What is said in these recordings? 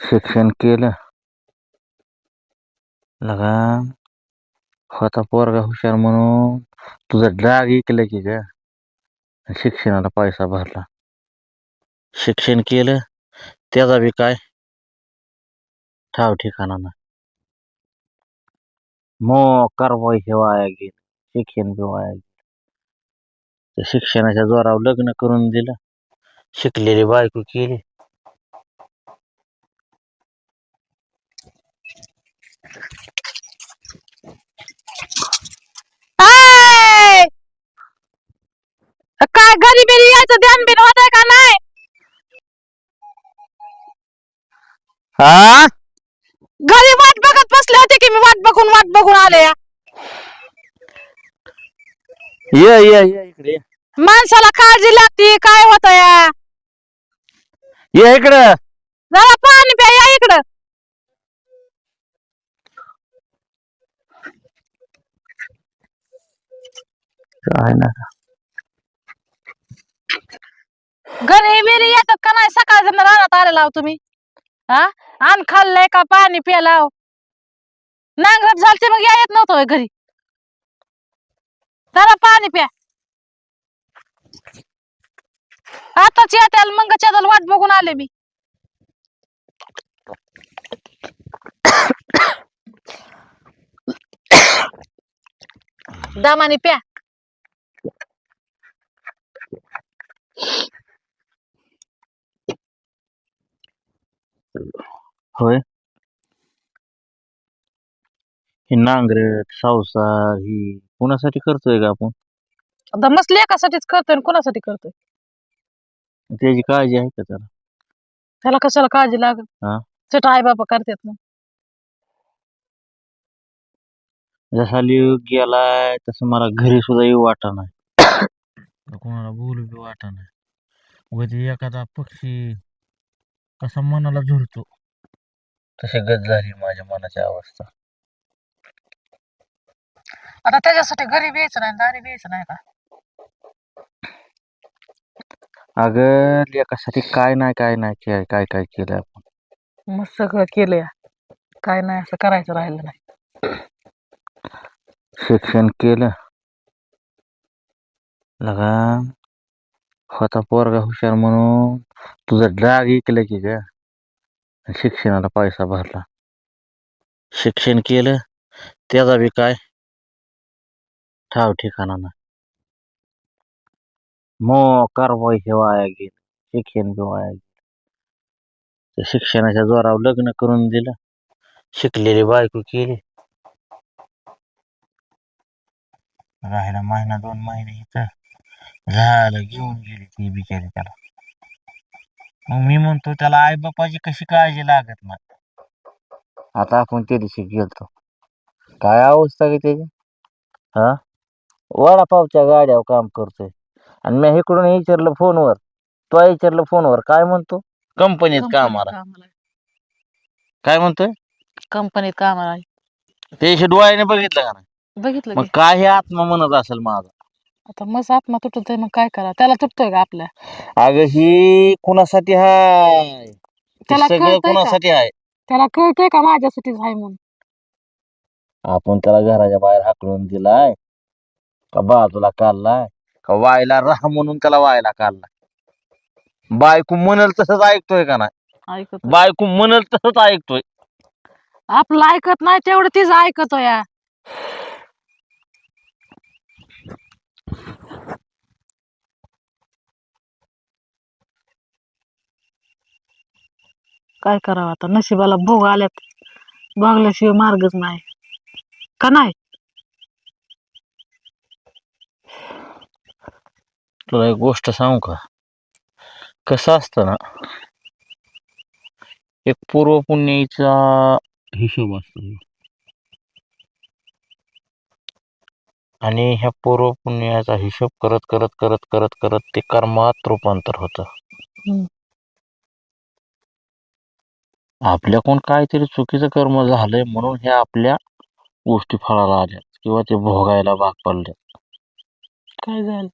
शिक्षण केलं लगा होता पोरगा हुशार म्हणून तुझा डाग ऐकलं की ग शिक्षणाला पैसा भरला शिक्षण केलं त्याचा बी काय ठाव ठिकाणा ना मोकार हे वाया गेल शिक्षण बी वाया गेलं शिक्षणाच्या जोरावर लग्न करून दिलं शिकलेली बायको केली काय घरी बिरी यायचं ध्यान बिन होत का नाही? हा? घरी वाट बघत बसले होते की मी वाट बघून वाट बघून आले या. ये ये ये इकडे. ये. माणसाला काळजी लागती काय होत या? ये इकडं. जरा पाणी प्या या इकडं. काय ना. घरी बिरी येतात का नाही? सकाळ जण रानात आलेला तुम्ही. हा? आण खाल्लंय का पाणी प्याला नांगरट झालते मग या येत नव्हतं घरी. जरा पाणी प्या. आताच येत्याल मग चॅनल वाट बघून आले मी. दामाने प्या. होय. हे नांगरट सावसार ही कोणासाठी करतोय का आपण? आता मस्त लेकासाठीच करतोय आणि कोणासाठी करतोय? त्याची काळजी आहे का त्याला? त्याला कशाला काळजी लागल? हा. चट आई बाबा करतात मग जसा लिव गेलाय तसं मला घरी सुद्धा येऊ वाटा नाही. कोणाला बोलू बी वाटा नाही. उगाच एखादा पक्षी कसा मनाला झुरतो तशी गत झाली माझ्या मनाची अवस्था. आता त्याच्यासाठी घरी यायचं नाही दारी यायचं नाही का? अगं लेकासाठी काय नाही काय नाही काय काय काय केलं आपण? मग सगळं केलंय. काय नाही असं करायचं राहिलं नाही. शिक्षण केलं. लगा होता पोरगा हुशार म्हणून तुझा डाग ऐकलं की ग. शिक्षणाला पैसा भरला. शिक्षण केलं त्याचा बी काय? ठाव ठिकाणा ना कारवाई हे वाया गेले. शिक्षण बी वाया गेलं. शिक्षणाच्या जोरावर लग्न करून दिलं. शिकलेली बायको केली. राहिला महिना दोन महिने इथं. झालं घेऊन गेली ती बिचारी त्याला मग मी म्हणतो त्याला आई बापाची कशी काळजी लागत नाही. आता आपण त्या दिवशी गेलतो. काय अवस्था गे त्याची? हा? वडापावच्या गाड्यावर काम करतोय. आणि मी इकडून विचारलं फोनवर. तो विचारलं फोनवर. काय म्हणतो? कंपनीत कामाला. काय म्हणतोय? कंपनीत कामाला. आहे. त्याशी डोळ्याने बघितलं का नाही? बघितलं मग की. काय हे आत्मा म्हणत असेल माझा? आता मस्त आत्मा तुटतोय मग काय करा? त्याला तुटतोय का आपल्या? अगं ही कुणासाठी हाय? हे त्याला सगळं कळतंय का? कुणासाठी आहे त्याला कळतंय का माझ्यासाठीच आहे म्हणून? आपण त्याला घराच्या बाहेर हाकलून दिलाय. का बाजूला काढलाय? का वायला राहा म्हणून त्याला वायला काढलाय? बायको म्हणल तसंच ऐकतोय का नाही? ऐकत बायको म्हणल तसंच ऐकतोय. आपलं ऐकत नाही तेवढं तीच ऐकतो या काय करावं आता? नशिबाला भोग आल्यात. बघल्याशिवाय मार्गच नाही. का नाही? तुला एक गोष्ट सांगू का? कसं असतं ना एक पूर्व पुण्याचा हिशोब असतो. आणि ह्या पूर्व पुण्याचा हिशोब करत करत करत करत करत ते कर्मात रूपांतर होतं. आपल्याकडून काहीतरी चुकीचं कर्म झालंय म्हणून ह्या आपल्या गोष्टी फळाला आल्या किंवा ते भोगायला भाग पडले काय झालं?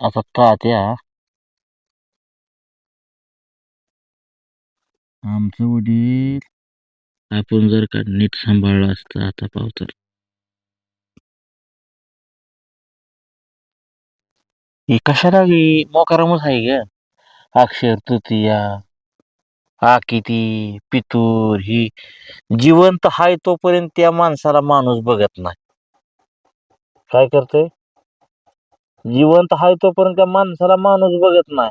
आता तात्या आमचं वडील आपण जर का नीट सांभाळलं असतं आता पावतर हे कशाला मोकारामच आहे ग? अक्षर तृतीया आकिती पितूर ही जिवंत हाय तोपर्यंत त्या माणसाला माणूस बघत नाही. काय करतोय? जिवंत हाय तोपर्यंत त्या माणसाला माणूस बघत नाही.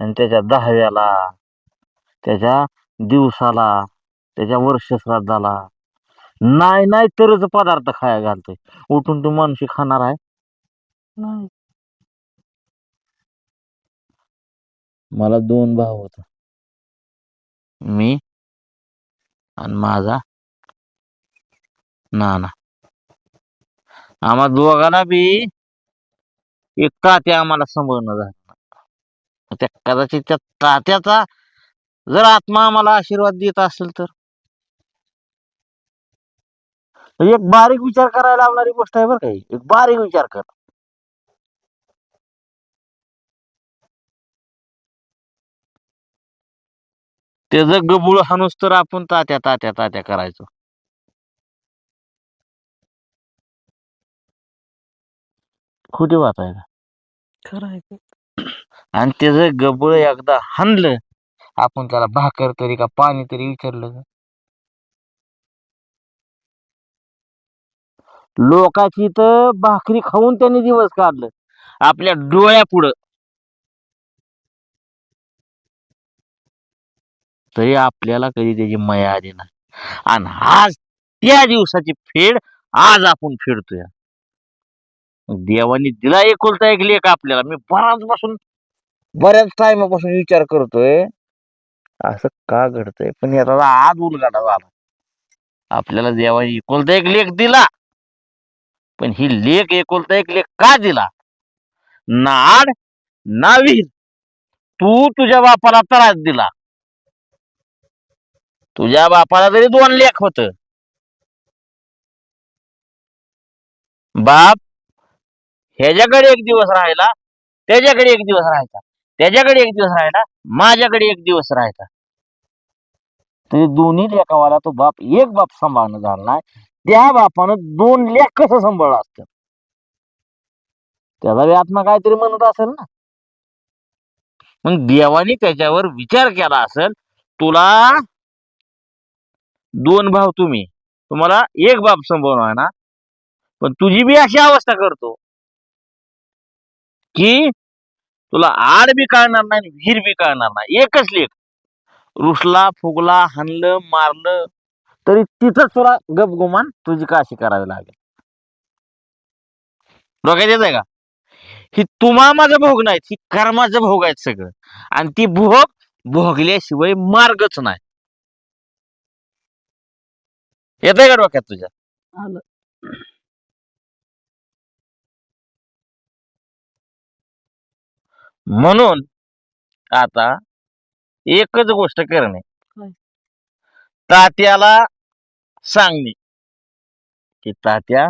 आणि त्याच्या दहाव्याला त्याच्या दिवसाला त्याच्या वर्षश्राद्धाला नाही नाही तरच पदार्थ खाया घालतोय. उठून तू माणशी खाणार आहे? नाही. मला दोन भाऊ होता. मी आणि माझा नाना. आम्हा दोघांना बी एक तात्या आम्हाला सांभाळणं झालं. त्या कदाचित त्या तात्याचा जर आत्मा आम्हाला आशीर्वाद देत असेल तर. एक बारीक विचार करायला लावणारी गोष्ट आहे बरं काही एक बारीक विचार कर. त्याचं गबुळ हाणूस तर आपण तात्या तात्या तात्या करायचो खोटी बात आहे. आणि त्याचं गबळ एकदा हाणलं आपण त्याला भाकर तरी का पाणी तरी विचारलं का? लोकाची तर भाकरी खाऊन त्यांनी दिवस काढलं आपल्या डोळ्यापुढं तरी आपल्याला कधी त्याची मया आली नाही. आणि आज त्या दिवसाची फेड आज आपण फेडतोय. देवानी दिला एकुलता एक लेख आपल्याला. मी बराच पासून बऱ्याच टायमापासून विचार करतोय असं का घडतंय? पण याचा आज उलगाडा झाला. आपल्याला देवाने एकुलता एक लेख दिला. पण ही लेख एकुलता एक लेख का दिला? ना आड ना तू तुझ्या बापाला त्रास दिला. तुझ्या बापाला तरी दोन लेख होत. बाप ह्याच्याकडे एक दिवस राहायला त्याच्याकडे एक दिवस राहायचा त्याच्याकडे एक दिवस राहायला माझ्याकडे एक दिवस राहायचा तरी दोन्ही लेखावाला तो बाप एक बाप सांभाळणं झाला नाही. त्या बापानं दोन लेख कसं सांभाळलं असतं? त्याचा बी आत्मा काहीतरी म्हणत असेल ना. मग देवाने त्याच्यावर विचार केला असेल तुला दोन भाव तुम्ही. तुम्हाला एक बाप संभवणार ना? पण तुझी बी अशी अवस्था करतो. की तुला आड बी कळणार नाही आणि विहीर बी कळणार नाही. एकच लेख. रुसला फुगला हाणलं मारलं तरी तिथंच तुला गपगुमान तुझी काशी करावी लागेल. डोक्यात येत आहे का? ही तुम्हा माझं भोग नाहीत ही कर्माचं भोग आहेत सगळं. आणि ती भोग भोगल्याशिवाय मार्गच नाही. येत आहे का डोक्यात तुझ्या? आलं. म्हणून आता एकच गोष्ट करणे. काय? तात्याला सांगणे की तात्या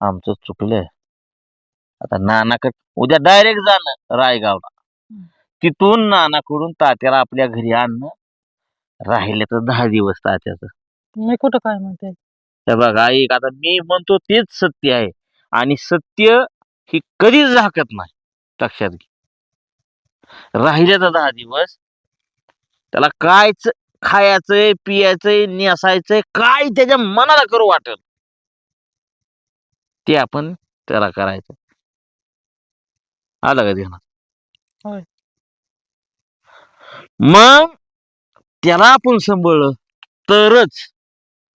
आमचं चुकलंय. आता नानाकड उद्या डायरेक्ट जाणं रायगावला. हम्म. तिथून नानाकडून तात्याला आपल्या घरी आणणं राहिले तर दहा दिवस तात्याचं. मी कुठं काय म्हणते हे बघा ऐक आता मी म्हणतो तेच सत्य आहे. आणि सत्य ही कधीच झाकत नाही. लक्षात घे. राहिले तर दहा दिवस. त्याला कायच खायचंय पियाचंय नेसायचंय काय त्याच्या मनाला करू वाटत? ते आपण त्याला करायचं. आलं का ध्यानात. मग त्याला आपण सांभाळलं तरच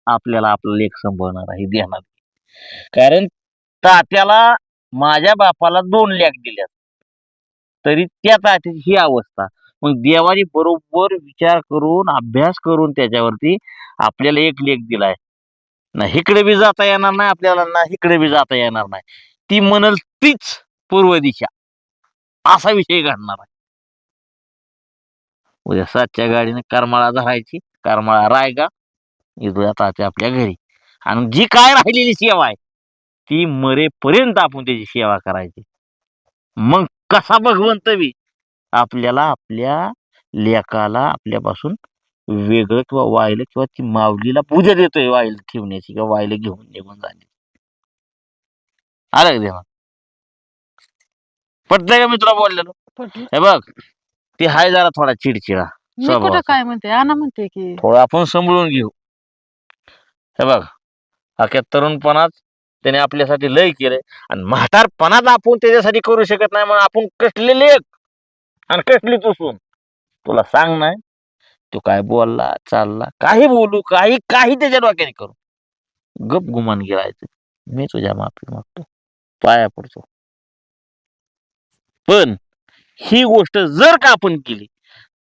आपल्याला आपला लेख संभवणार आहे देणार. कारण तात्याला माझ्या बापाला दोन लेख दिल्यात. तरी त्या तात्याची ही अवस्था. मग देवाने बरोबर विचार करून अभ्यास करून त्याच्यावरती आपल्याला एक लेख दिलाय. ना इकडे बी जाता येणार नाही आपल्याला ना इकडे बी जाता येणार नाही. ती म्हणल तीच पूर्व दिशा. असा विषय घडणार आहे. उद्या सातच्या गाडीने करमाळा धरायची करमाळा रायगा इथूया तात्या आपल्या घरी. आणि जी काय राहिलेली सेवा आहे ती मरेपर्यंत आपण त्याची सेवा करायची. मग कसा भगवंत बी आपल्याला आपल्या लेकाला आपल्यापासून वेगळं किंवा वायलं किंवा ती माऊलीला पूजा देतोय वाईल ठेवण्याची किंवा वाईल घेऊन निघून झाली आलं देवा? पटतंय का मी तुला बोललेलो? पटलं. हे बघ ती हाय जरा थोडा चिडचिडा. काय म्हणते? आणा म्हणते की. थोडं आपण सांभाळून घेऊ. हे बघ अख्या तरुणपणात त्याने आपल्यासाठी लय केलंय आणि म्हातारपणात आपण त्याच्यासाठी करू शकत नाही म्हणून आपण कसलेले आणि कसली तुसून तुला सांग नाही तू काय बोलला चालला काही बोलू काही काही त्याच्या डोक्याने करू. गप गुमान गिळायचं. मी तुझ्या माफी मागतो. पाया पडतो. पण ही गोष्ट जर का आपण केली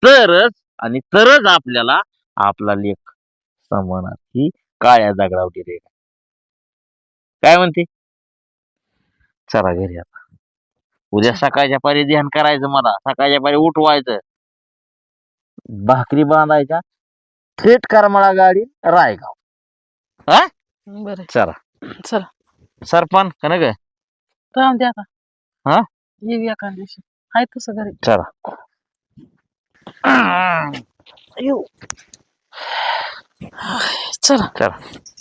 तरच आणि तरच आपल्याला आपला लेख समजणार ही काळ्या दगडावर गेले काय म्हणते? चला घरी आता. उद्या सकाळच्या पारी ध्यान करायचं मला. सकाळच्या पारी उठवायचं. भाकरी बांधायच्या. थेट करमाळा गाडी रायगाव. बरं. चला. चला. सरपण का ना राहून द्या आता. हा? येऊ एका दिवशी. आहे तसं घरी. चला. चला. चला.